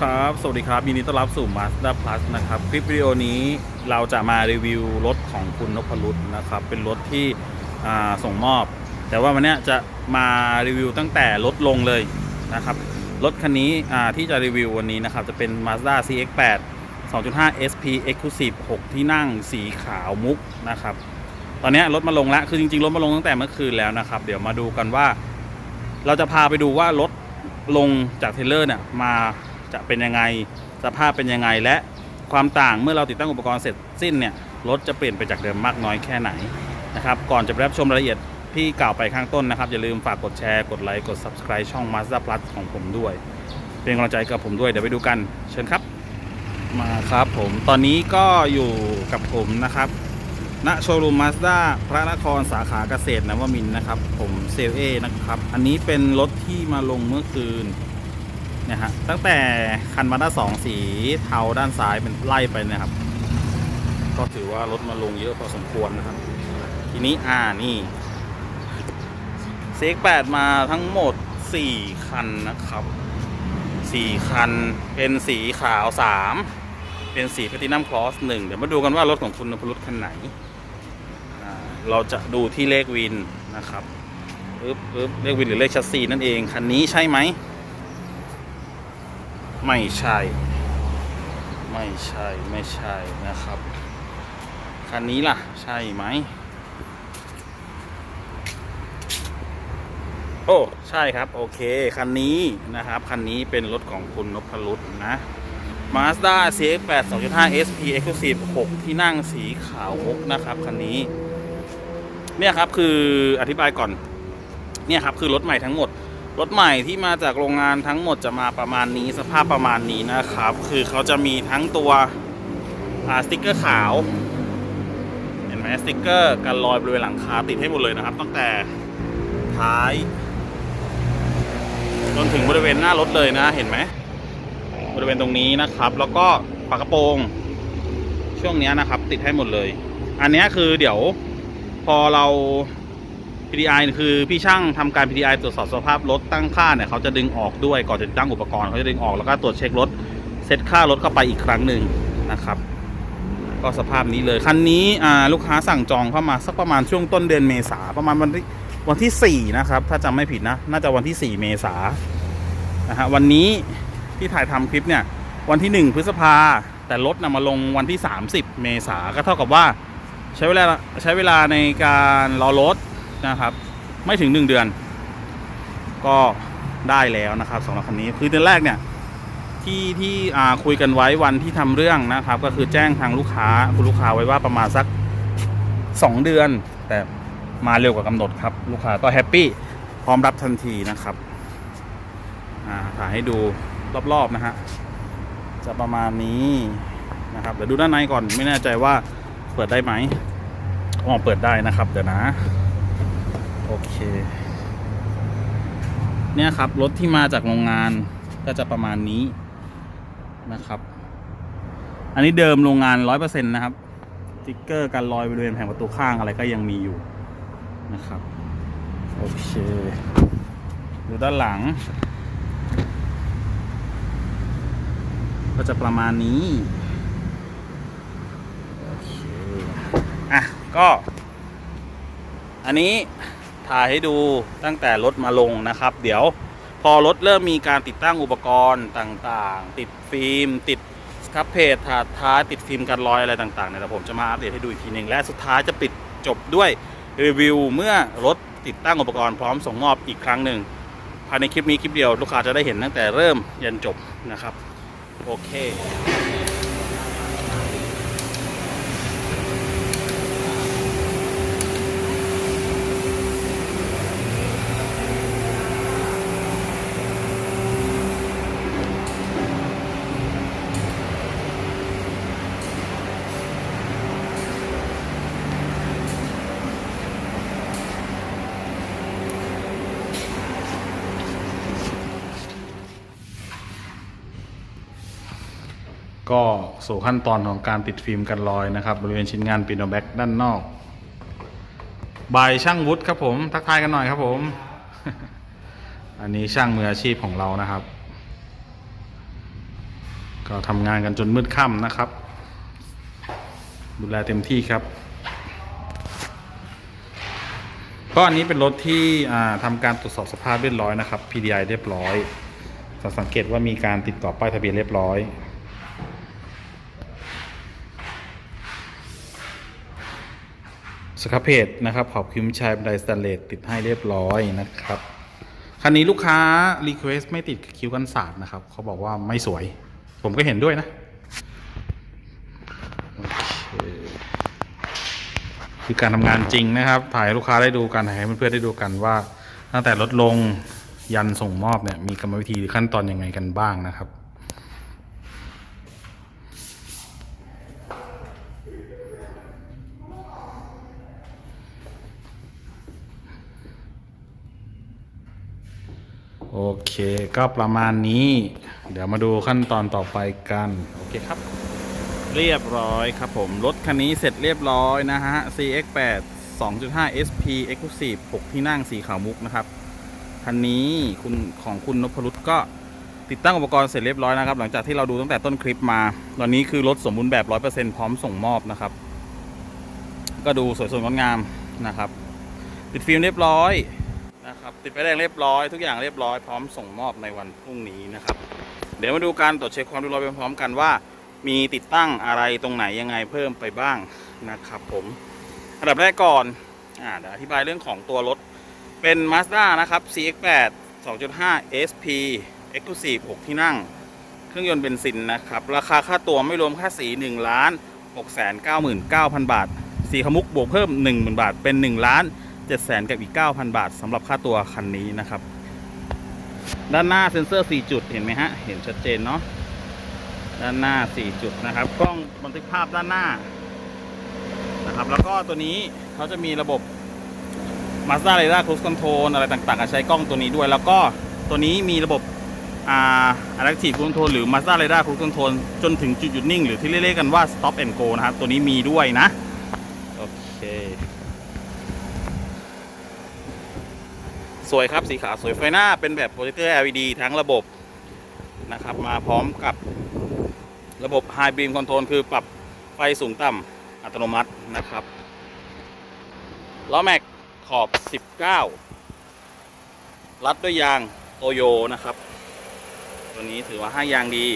ครับ สวัสดีครับยินดีต้อนรับสู่ Mazda Plus นะครับ คลิปวิดีโอนี้เราจะมารีวิวรถของคุณนพรุษนะครับ เป็นรถที่ส่งมอบ แต่ว่าวันนี้จะมารีวิวตั้งแต่รถลงเลยนะครับ รถคันนี้ที่จะรีวิววันนี้นะครับ จะเป็น Mazda CX-8 2.5 SP Exclusive 6 ที่นั่งสีขาวมุกนะครับ ตอนนี้รถมาลงแล้ว คือจริงๆ รถมาลงตั้งแต่เมื่อคืนแล้วนะครับ เดี๋ยวมาดูกันว่า เราจะพาไปดูว่ารถลงจากเทเลอร์เนี่ยมา จะเป็นยังไงสภาพเป็นยังไงและความต่างเมื่อเราติดตั้งอุปกรณ์เสร็จสิ้นเนี่ยรถจะเปลี่ยนไปจากเดิมมากน้อยแค่ไหนนะครับก่อนจะไปรับชมรายละเอียดที่กล่าวไปข้างต้นนะครับ อย่าลืมฝากกดแชร์ กดไลค์ กด subscribe ช่อง Mazda Plus ของผมด้วย เป็นกำลังใจกับผมด้วย เดี๋ยวไปดูกันเชิญครับ มาครับผมตอนนี้ก็อยู่กับผมนะครับณโชว์รูมมาสด้าพระนครสาขาเกษตรนวมินทร์นะครับ ผมเซลเอนะครับ อันนี้เป็นรถที่มาลงเมื่อคืน นี่ยฮะตั้งแต่คันมาด้าสองสีเทาด้านซ้ายเป็นไล่ไปนะครับ ก็ถือว่ารถมาลงเยอะพอสมควรนะครับ ทีนี้อ่านี่เซกแปดมาทั้งหมด4คันนะครับ4คันเป็นสีขาว3เป็นสีแพตินัมคลอสหนึ่งเดี๋ยวมาดูกันว่ารถของคุณนพรุษคันไหน เราจะดูที่เลขวินนะครับปึ๊บปึ๊บเลขวินหรือเลขชัสซีนั่นเอง คันนี้ใช่ไหม ไม่ใช่ ไม่ใช่ไม่ใช่นะครับ คันนี้ล่ะ ใช่ไหม โอ้ ใช่ครับ โอเค คันนี้นะครับ คันนี้เป็นรถของคุณนพรุษนะ Mazda CX-8 2.5 SP Exclusive 6 ที่นั่งสีขาวมุกนะครับ คันนี้ เนี่ยครับคืออธิบายก่อน เนี่ยครับคือรถใหม่ทั้งหมด รถใหม่ที่มาจากโรงงานทั้งหมดจะมาประมาณนี้สภาพประมาณนี้นะครับ คือเขาจะมีทั้งตัวสติกเกอร์ขาว เห็นไหมสติกเกอร์กันรอยบริเวณหลังคาติดให้หมดเลยนะครับ ตั้งแต่ท้ายจนถึงบริเวณหน้ารถเลยนะเห็นไหมบริเวณตรงนี้นะครับ แล้วก็ฝากระโปรง ช่วงนี้นะครับ ติดให้หมดเลย อันนี้คือเดี๋ยวพอเรา PDI คือพี่ช่างทำการ PDI ตรวจสอบสภาพรถตั้งค่าเนี่ยเขาจะดึงออกด้วยก่อนจะติดตั้งอุปกรณ์เขาจะดึงออกแล้วก็ตรวจเช็ครถเซตค่ารถเข้าไปอีกครั้งหนึ่งนะครับก็สภาพนี้เลยคันนี้ลูกค้าสั่งจองเข้ามาสักประมาณช่วงต้นเดือนเมษาประมาณวันที่วันที่ 4 นะครับ ถ้าจำไม่ผิดนะ น่าจะวันที่ 4 เมษานะฮะวันนี้ที่ถ่ายทำคลิปเนี่ย วันที่ 1 พฤษภา แต่รถนะมาลงวันที่ 30 เมษาก็เท่ากับว่าใช้เวลาใช้เวลาในการรอรถ นะครับ ไม่ถึง1เดือน ก็ได้แล้วนะครับสำหรับคันนี้คือเดือนแรกเนี่ยที่ที่คุยกันไว้วันที่ทำเรื่องนะครับ ก็คือแจ้งทางลูกค้าคุณลูกค้าไว้ว่าประมาณสัก 2 เดือน แต่มาเร็วกว่ากำหนดครับ ลูกค้าก็แฮปปี้พร้อมรับทันทีนะครับอ่าถ่ายให้ดูรอบๆนะฮะจะประมาณนี้นะครับเดี๋ยวดูด้านในก่อนไม่แน่ใจว่าเปิดได้ไหมอ๋อเปิดได้นะครับ เดี๋ยวนะ โอเค เนี่ยครับ รถที่มาจากโรงงานก็จะประมาณนี้นะครับ อันนี้เดิมโรงงานร้อยเปอร์เซ็นต์นะครับติ๊กเกอร์การลอยบริเวณแผงประตูข้างอะไรก็ยังมีอยู่นะครับ โอเคดูด้านหลัง ก็จะประมาณนี้โอเคอะก็ อันนี้ ถ่ายให้ดูตั้งแต่รถมาลงนะครับ เดี๋ยวพอรถเริ่มมีการติดตั้งอุปกรณ์ต่างๆ ติดฟิล์ม ติดสครับเพจถาดท้ายติดฟิล์มกันรอยอะไรต่างๆเนี่ยเดี๋ยผมจะมาอัปเดตให้ดูอีกทีหนึ่งและสุดท้ายจะปิดจบด้วยรีวิวเมื่อรถติดตั้งอุปกรณ์พร้อมส่งมอบอีกครั้งหนึ่งภายในคลิปนี้คลิปเดียวลูกค้าจะได้เห็นตั้งแต่เริ่มยันจบนะครับ โอเค ก็สู่ขั้นตอนของการติดฟิล์มกันรอยนะครับบริเวณชิ้นงานปิโนแบ็กด้านนอกบายช่างวุฒิครับผม ทักทายกันหน่อยครับผม อันนี้ช่างมืออาชีพของเรานะครับ ก็ทำงานกันจนมืดค่ำนะครับ ดูแลเต็มที่ครับก็อันนี้เป็นรถที่ทำการตรวจสอบสภาพเรียบร้อยนะครับ PDI เรียบร้อยสังเกตว่ามีการติดต่อป้ายทะเบียนเรียบร้อย ครับเพจนะครับขอบคิมชายบันไดสแตนเลสติดให้เรียบร้อยนะครับคันนี้ลูกค้ารีเควสไม่ติดคิ้วกันศาสตร์นะครับเขาบอกว่าไม่สวย ผมก็เห็นด้วยนะคือการทำงานจริงนะครับ ถ่ายลูกค้าได้ดูกันถ่ายให้เพื่อนๆได้ดูกันว่า ตั้งแต่ลดลงยันส่งมอบเนี่ยมีกรรมวิธีหรือขั้นตอนยังไงกันบ้างนะครับ โอเคก็ประมาณนี้ เดี๋ยวมาดูขั้นตอนต่อไปกัน โอเคครับ เรียบร้อยครับผม รถคันนี้เสร็จเรียบร้อยนะฮะ CX8 2.5 SP Exclusive 6 ที่นั่งสีขาวมุกนะครับ คันนี้คุณของคุณนพรุตก็ติดตั้งอุปกรณ์เสร็จเรียบร้อยนะครับ หลังจากที่เราดูตั้งแต่ต้นคลิปมา ตอนนี้คือรถสมบูรณ์แบบ 100%พร้อมส่งมอบนะครับ ก็ดูสวยสดงดงามนะครับ ติดฟิล์มเรียบร้อย นะครับติดไปแดงเรียบร้อยทุกอย่างเรียบร้อยพร้อมส่งมอบในวันพรุ่งนี้นะครับ เดี๋ยวมาดูการตรวจเช็คความเรียบร้อยไปพร้อมกันว่า มีติดตั้งอะไรตรงไหนยังไงเพิ่มไปบ้างนะครับผมอันดับแรกก่อนอ่าเดี๋ยวอธิบายเรื่องของตัวรถเป็น Mazda นะครับ CX8 2.5 SP Exclusive 6 ที่นั่ง เครื่องยนต์เบนซินนะครับ ราคาค่าตัวไม่รวมค่าสี1ล้าน699,000 บาท สีขมุกบวกเพิ่ม 10,000 บาทเป็น 1 ล้าน 7 0 0 0 0กับอีก 9,000 บาทสำหรับค่าตัวคันนี้นะครับ ด้านหน้าเซ็นเซอร์ 4 จุดเห็นไหมฮะ เห็นชัดเจนเนาะด้านหน้า 4 จุดนะครับกล้องบันทึกภาพด้านหน้านะครับ แล้วก็ตัวนี้เขาจะมีระบบ Mazda Radar Cruise Control อะไรต่างๆใช้กล้องตัวนี้ด้วย แล้วก็ตัวนี้มีระบบอ่า Adaptive Cruise Control หรือ Mazda Radar Cruise Control จนถึงจุดหยุดนิ่ง หรือที่เรียกกันว่า Stop and Go นะครับ ตัวนี้มีด้วยนะ โอเค สวยครับสีขาวสวยไฟหน้าเป็นแบบโปรเจคเตอร์ LED ทั้งระบบนะครับ มาพร้อมกับระบบ High Beam Control คือปรับไฟสูงต่ำอัตโนมัตินะครับล้อแม็กขอบ 19 รัดด้วยยางโตโยนะครับ ตัวนี้ถือว่าให้ยางดี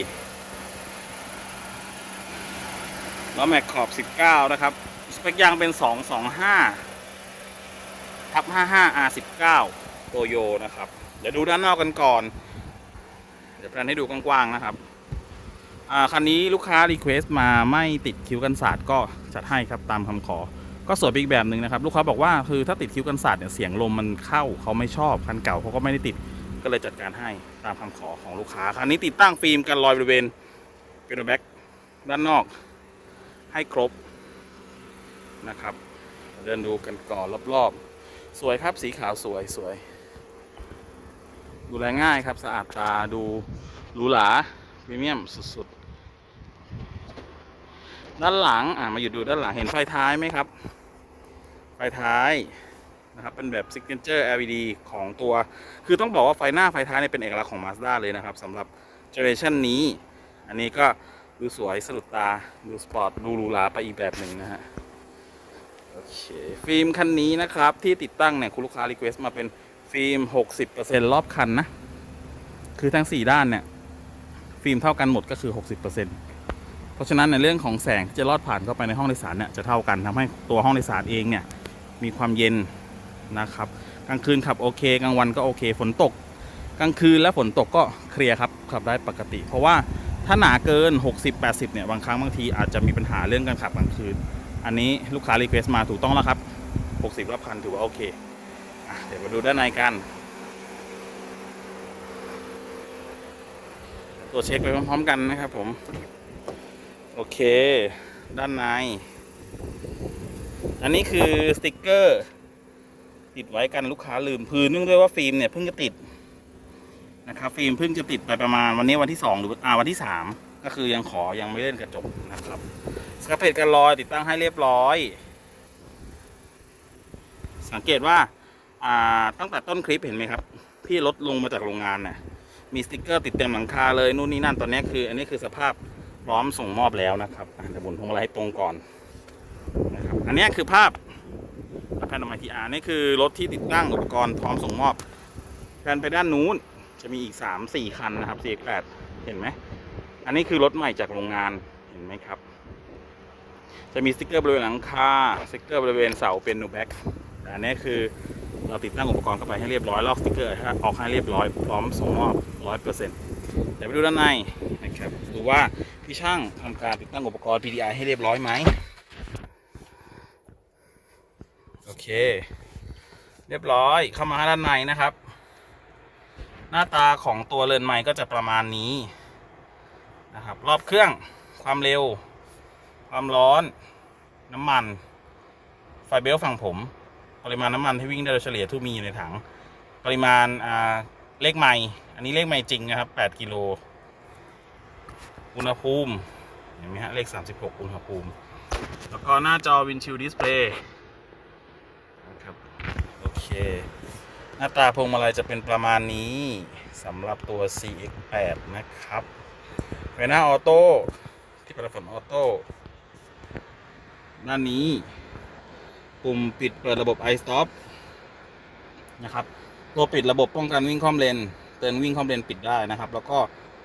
ล้อแม็กขอบ 19 นะครับ สเปคยางเป็น 225ทับ55 R19 โตโยนะครับ เดี๋ยวดูด้านนอกกันก่อน เดี๋ยวแพลนให้ดูกว้างๆนะครับอ่าคันนี้ลูกค้ารีเควสต์มาไม่ติดคิ้วกันศาสตร์ก็จัดให้ครับตามคำขอ ก็สวยอีกแบบหนึ่งนะครับ ลูกค้าบอกว่าคือถ้าติดคิ้วกันศาสตร์เนี่ยเสียงลมมันเข้าเขาไม่ชอบคันเก่าเขาก็ไม่ได้ติดก็เลยจัดการให้ตามคำขอของลูกค้าคันนี้ติดตั้งฟิล์มกันรอยบริเวณเป็นแบ็กด้านนอกให้ครบนะครับ เดินดูกันก่อนรอบๆ สวยครับสีขาวสวยสวย ดูแลง่ายครับ สะอาดตาดูหรูหราพรีเมียมสุดๆ ด้านหลังอ่ามาอยู่ดูด้านหลังเห็นไฟท้ายไหมครับ ไฟท้ายนะครับเป็นแบบ Signature LED ของตัว คือต้องบอกว่าไฟหน้าไฟท้ายเนี่ยเป็นเอกลักษณ์ของ Mazda เลยนะครับสำหรับเจเนอเรชันนี้ อันนี้ก็ดูสวยสะดุดตา ดูสปอร์ตดูหรูหราไปอีกแบบหนึ่งนะฮะโอเคฟิล์มคันนี้นะครับที่ติดตั้งเนี่ยคุณลูกค้ารีเควสต์มาเป็น ฟิล์ม 60%รอบคันนะ คือทั้ง 4 ด้านเนี่ย ฟิล์มเท่ากันหมดก็คือ 60%เพราะฉะนั้นในเรื่องของแสงที่จะลอดผ่านเข้าไปในห้องโดยสารเนี่ยจะเท่ากันทำให้ตัวห้องโดยสารเองเนี่ยมีความเย็นนะครับกลางคืนขับโอเคกลางวันก็โอเค ฝนตก กลางคืนและฝนตกก็เคลียร์ครับขับได้ปกติ เพราะว่าถ้าหนาเกิน 60-80เนี่ยบางครั้งบางทีอาจจะมีปัญหาเรื่องการขับกลางคืน อันนี้ลูกค้ารีเควสต์มาถูกต้องแล้วครับ 60รอบคันถือว่าโอเค เดี๋ยวมาดูด้านในกัน ตัวจเช็คไปพร้อมๆกันนะครับผม โอเค ด้านใน อันนี้คือสติกเกอร์ ติดไว้กันลูกค้าลืมพื้นเนื่องด้วยว่าฟิล์มเนี่ยเพิ่งจะติดนะครับฟิล์มเพิ่งจะติดไปประมาณวันนี้วันที่สองหรืออ่าวันที่สามก็คือยังขอยังไม่เล่นกระจกนะครับสครับเพจกันรอยติดตั้งให้เรียบร้อย สังเกตว่า อ่าตั้งแต่ต้นคลิปเห็นไหมครับ พี่รถลงมาจากโรงงานเนี่ยมีสติกเกอร์ติดเต็มหลังคาเลยนู่นนี่นั่นตอนนี้คือ อันนี้คือสภาพพร้อมส่งมอบแล้วนะครับอะเดี๋ยวบุนพวงมาลัยให้ตรงก่อนนะครับอันนี้คือภาพแผ่นออกมาทีอาร์นี่คือรถที่ติดตั้งอุปกรณ์พร้อมส่งมอบแผ่นไปด้านนู้นจะมีอีก 3 4 คันนะครับ4 8เห็นไหม อันนี้คือรถใหม่จากโรงงาน เห็นไหมครับ จะมีสติกเกอร์บริเวณหลังคา สติกเกอร์บริเวณเสาเป็นนูแบ็กแต่อันนี้คือ เราติดตั้งอุปกรณ์เข้าไปให้เรียบร้อยลอกสติกเกอร์ให้ออกให้เรียบร้อยพร้อมส่งมอบร้อยเปอร์เซ็นต์เดี๋ยวไปดูด้านในนะครับดูว่าพี่ช่างทำการติดตั้งอุปกรณ์ PDI ให้เรียบร้อยไหมโอเค เรียบร้อยเข้ามาด้านในนะครับ หน้าตาของตัวเรือนไม้ก็จะประมาณนี้นะครับ รอบเครื่องความเร็ว ความร้อน น้ำมัน ไฟเบลฝั่งผม ปริมาณน้ำมันที่วิ่งได้โดยเฉลี่ยที่มีอยู่ในถัง ปริมาณอ่าเลขไมล์อันนี้เลขไมล์จริงนะครับ8กิโลอุณหภูมิเห็นไหมฮะเลข 36 อุณหภูมิ แล้วก็หน้าจอวินชิลดิสเพลย์นะครับโอเค หน้าตาพวงมาลัยจะเป็นประมาณนี้สำหรับตัว CX8 นะครับไฟหน้าออโต้ที่ประฝนออโต้ด้านี้ ปุ่มปิดเปิดระบบ iStop นะครับ ตัวปิดระบบป้องกันวิ่งคล่อมเลน เตือนวิ่งคล่อมเลนปิดได้นะครับ แล้วก็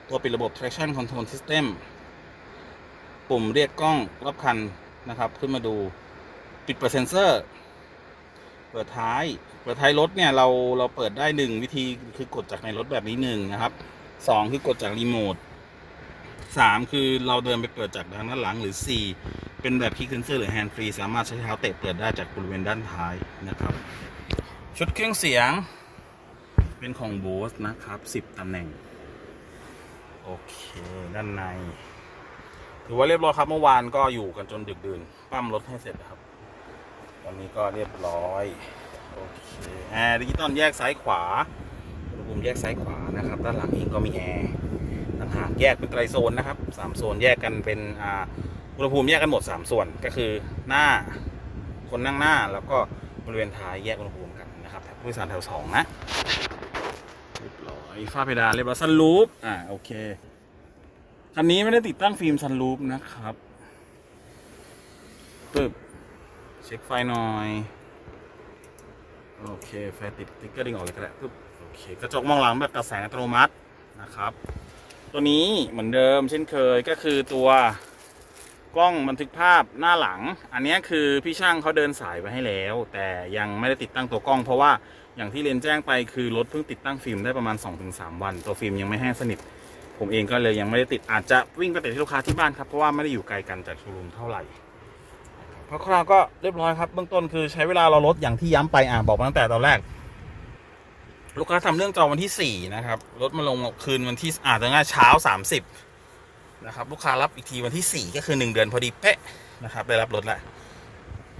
ตัวปิดระบบ traction control system ปุ่มเรียกกล้องรอบคันนะครับ ขึ้นมาดูปิดเปิดเซนเซอร์ เปิดท้าย เปิดท้ายรถเนี่ยเราเราเปิดได้หนึ่งวิธีคือกดจากในรถแบบนี้หนึ่งนะครับสองคือกดจากรีโมทสามคือเราเดินไปเปิดจากด้านหลังหรือสี่ เป็นแบบคีย์เซนเซอร์หรือแฮนด์ฟรีสามารถใช้เท้าเตะเปิดได้จากบริเวณด้านท้ายนะครับ ชุดเครื่องเสียง เป็นของ Bose นะครับ 10ตำแหน่ง โอเคด้านใน ถือว่าเรียบร้อยครับเมื่อวานก็อยู่กันจนดึกดื่นปั้มรถให้เสร็จนะครับ ตอนนี้ก็เรียบร้อยโอเคแอร์ดิจิตอลแยกซ้ายขวาอุณหภูมิแยกซ้ายขวานะครับ ด้านหลังเองก็มีแอร์ต่างหากแยกเป็นไตรโซนนะครับสามโซนแยกกันเป็นอ่า อุณหภูมิแยกกันหมด 3 ส่วนก็คือหน้าคนนั่งหน้าแล้วก็บริเวณท้ายแยกอุณหภูมิกันนะครับแถวผู้โดยสารแถวสองนะเรียบร้อยฝ้าเพดานเรียบร้อยซันรูปอ่าโอเคคันนี้ไม่ได้ติดตั้งฟิล์มซันรูปนะครับปึ๊บเช็คไฟหน่อยโอเคไฟติดติ๊กเกอร์ดึงออกเลยก็ได้ปึ๊บโอเคกระจกมองหลังแบบตัดแสงอัตโนมัตินะครับ ตัวนี้เหมือนเดิมเช่นเคยก็คือตัว กล้องบันทึกภาพหน้าหลัง อันนี้คือพี่ช่างเขาเดินสายไปให้แล้ว แต่ยังไม่ได้ติดตั้งตัวกล้อง เพราะว่าอย่างที่เรียนแจ้งไปคือรถเพิ่งติดตั้งฟิล์มได้ประมาณ 2-3 วัน ตัวฟิล์มยังไม่แห้งสนิท ผมเองก็เลยยังไม่ได้ติดอาจจะวิ่งไปติดที่ลูกค้าที่บ้านครับเพราะว่าไม่ได้อยู่ไกลกันจากโชว์รูมเท่าไหร่พราะคราวก็เรียบร้อยครับเบื้องต้นคือใช้เวลาเราลดอย่างที่ย้ำไปอ่าบอกมาตั้งแต่ตอนแรก ลูกค้าทำเรื่องจองวันที่4นะครับรถมาลงคืนวันที่อาจจะง่ายเช้า 30 นะครับลูกค้ารับอีกทีวันที่ 4 ก็คือ 1 เดือนพอดีเป๊ะนะครับได้รับรถแล้ว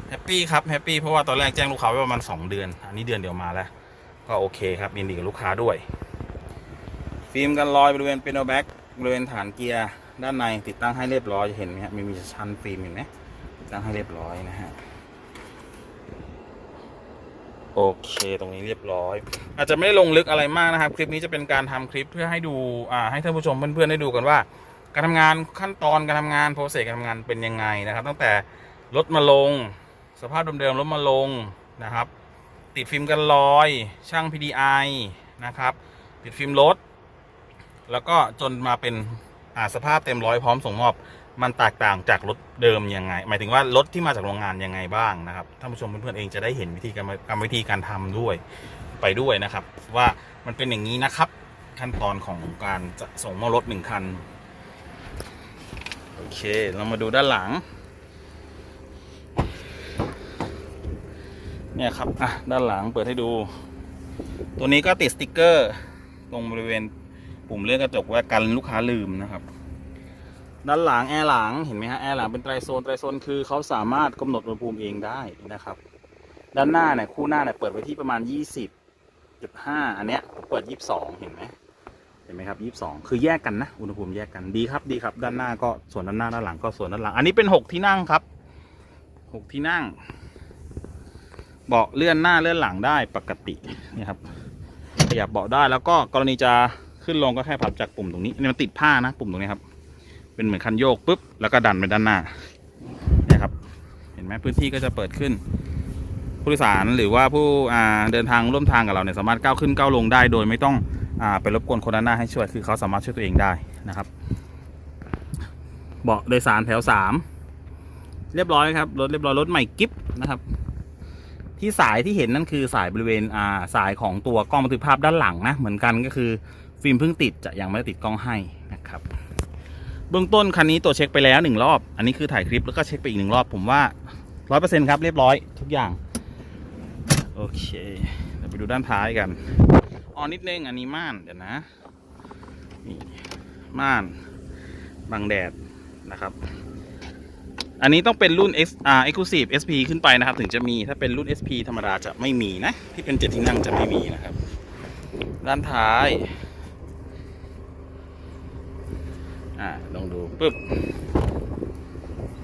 แฮปปี้ครับแฮปปี้เพราะว่าตอนแรกแจ้งลูกค้าไว้ประมาณ2เดือน อันนี้เดือนเดียวมาแล้ว ก็โอเคครับยินดีกับลูกค้าด้วย ฟิล์มกันรอยบริเวณเปียโนแบ็กบริเวณฐานเกียร์ด้านในติดตั้งให้เรียบร้อยเห็นไหมฮะมีมีชั้นฟิล์มเห็นไหมติดตั้งให้เรียบร้อยนะฮะโอเค ตรงนี้เรียบร้อย อาจจะไม่ลงลึกอะไรมากนะครับ คลิปนี้จะเป็นการทำคลิปเพื่อให้ดูอ่าให้ท่านผู้ชมเพื่อนๆได้ดูกันว่า การทำงานขั้นตอนการทำงานโปรเซสการทำงานเป็นยังไงนะครับ ตั้งแต่รถมาลง สภาพเดิมๆรถมาลงนะครับ ติดฟิล์มกันรอย ช่าง PDI นะครับ ติดฟิล์มรถ แล้วก็จนมาเป็นสภาพเต็มร้อยพร้อมส่งมอบมันแตกต่างจากรถเดิมยังไง หมายถึงว่ารถที่มาจากโรงงานยังไงบ้างนะครับท่านผู้ชมเพื่อนๆเองจะได้เห็นวิธีการกรรมวิธีการทำด้วยไปด้วยนะครับ ว่ามันเป็นอย่างนี้นะครับ ขั้นตอนของการจะส่งมอบรถหนึ่งคัน เค เรามาดูด้านหลัง เนี่ยครับ อะ ด้านหลังเปิดให้ดู ตัวนี้ก็ติดสติกเกอร์ ตรงบริเวณปุ่มเลื่อนกระจกไว่ากันลูกค้าลืมนะครับ ด้านหลังแอร์หลังเห็นไหมฮะแอร์หลังเป็นไตรโซนไตรโซนคือเขาสามารถกำหนดอุณหภูมิเองได้นะครับ ด้านหน้าเนี่ยคู่หน้าเนี่ยเปิดไว้ที่ประมาณ 20.5 อันเนี้ยเปิด 22 เห็นไหม เห็นไหมครับ 22 คือแยกกันนะ อุณหภูมิแยกกัน ดีครับ ดีครับ ด้านหน้าก็ส่วนด้านหน้า ด้านหลังก็ส่วนด้านหลัง อันนี้เป็น 6 ที่นั่งครับ 6 ที่นั่ง เบาะเลื่อนหน้าเลื่อนหลังได้ปกตินี่ครับ ขยับเบาะได้ แล้วก็กรณีจะขึ้นลงก็แค่พับจากปุ่มตรงนี้อันนี้มันติดผ้านะ ปุ่มตรงนี้ครับ เป็นเหมือนคันโยกปุ๊บ แล้วก็ดันไปด้านหน้านี่ครับ เห็นไหมพื้นที่ก็จะเปิดขึ้น ผู้โดยสารหรือว่าผู้เดินทางร่วมทางกับเราเนี่ยสามารถก้าวขึ้นก้าวลงได้โดยไม่ต้อง ไปรบกวนคนด้านหน้าให้ช่วยคือเขาสามารถช่วยตัวเองได้นะครับเบาะโดยสารแถวสามเรียบร้อยครับรถเรียบร้อยรถใหม่กิฟนะครับ ที่สายที่เห็นนั่นคือสายบริเวณอ่าสายของตัวกล้องบันทึกภาพด้านหลังนะเหมือนกันก็คือฟิล์มเพิ่งติดจะยังไม่ได้ติดกล้องให้นะครับเบื้องต้นคันนี้ตัวจเช็คไปแล้วหนึ่งรอบ อันนี้คือถ่ายคลิปแล้วก็เช็คไปอีกหนึ่งรอบผมว่าร้อยเปอร์เซ็นต์ครับเรียบร้อยทุกอย่าง โอเคเดี๋ยวไปดูด้านท้ายกัน ออนิดนึงอันนี้ม่านเดี๋ยวนะนี่ม่านบังแดดนะครับ อันนี้ต้องเป็นรุ่น X อ่า Exclusive SP ขึ้นไปนะครับ ถึงจะมีถ้าเป็นรุ่น SP ธรรมดาจะไม่มีนะ ที่เป็นเจ็ดที่นั่งจะไม่มีนะครับ ด้านท้ายอ่าลองดูปึ๊บ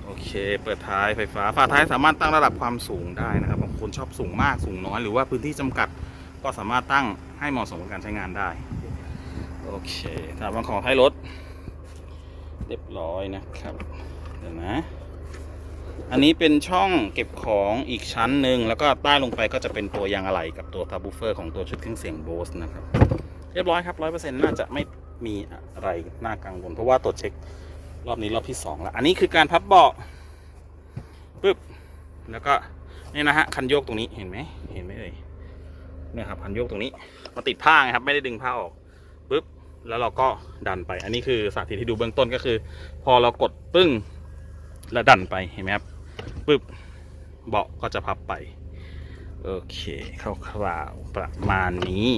โอเค เปิดท้ายไฟฟ้าฝาท้ายสามารถตั้งระดับความสูงได้นะครับบางคนชอบสูงมากสูงน้อยหรือว่าพื้นที่จำกัดก็สามารถตั้ง ให้เหมาะสมกับการใช้งานได้ โอเคถามว่าของท้ายรถ เรียบร้อยนะครับ เดี๋ยวนะ อันนี้เป็นช่องเก็บของอีกชั้นหนึ่งแล้วก็ใต้ลงไปก็จะเป็นตัวยางอะไหล่กับตัวทับบูเฟอร์ของตัวชุดเครื่องเสียงโบสนะครับ เรียบร้อยครับร้อยเปอร์เซ็นต์น่าจะไม่มีอะไรน่ากังวลเพราะว่าตรวจเช็ครอบนี้รอบที่สองแล้วอันนี้คือการพับเบาะปึ๊บแล้วก็นี่นะฮะคันโยกตรงนี้เห็นไหมเห็นไหมเอ่ย เนี่ยครับคันโยกตรงนี้มาติดผ้าครับไม่ได้ดึงผ้าออกปึ๊บแล้วเราก็ดันไป อันนี้คือสาธิตที่ดูเบื้องต้นก็คือ พอเรากดปึ้งแล้วดันไปเห็นไหมครับปึ๊บเบาะก็จะพับไปโอเคคร่าวๆประมาณนี้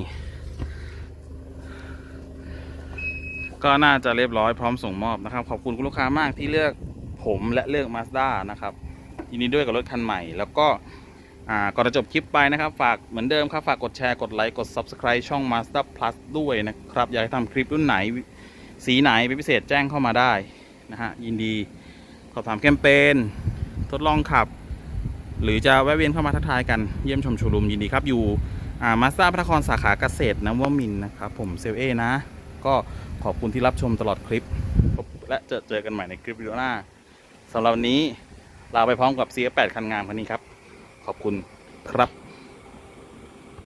ก็น่าจะเรียบร้อยพร้อมส่งมอบนะครับ ขอบคุณคุณลูกค้ามากที่เลือกผมและเลือก Mazda นะครับยินดีด้วยกับรถคันใหม่ แล้วก็ อ่าก่อนจะจบคลิปไปนะครับ ฝากเหมือนเดิมครับ ฝากกดแชร์กดไลค์กด Subscribe ช่อง Mazda Plus ด้วยนะครับ อยากให้ทำคลิปรุ่นไหน สีไหนเป็นพิเศษแจ้งเข้ามาได้นะฮะยินดีขอถามแคมเปญทดลองขับ หรือจะแวะเวียนเข้ามาทักทายกันเยี่ยมชมโชว์รูมยินดีครับ อยู่อ่ามาสด้าพระนครสาขาเกษตรนวมินนะครับ ผมเซลเอนะ ก็ขอบคุณที่รับชมตลอดคลิป และเจอเจอกันใหม่ในคลิปวิดีโอหน้าสำหรับวันนี้ลาไปพร้อมกับ C8 คันงามคันนี้ครับ ขอบคุณครับ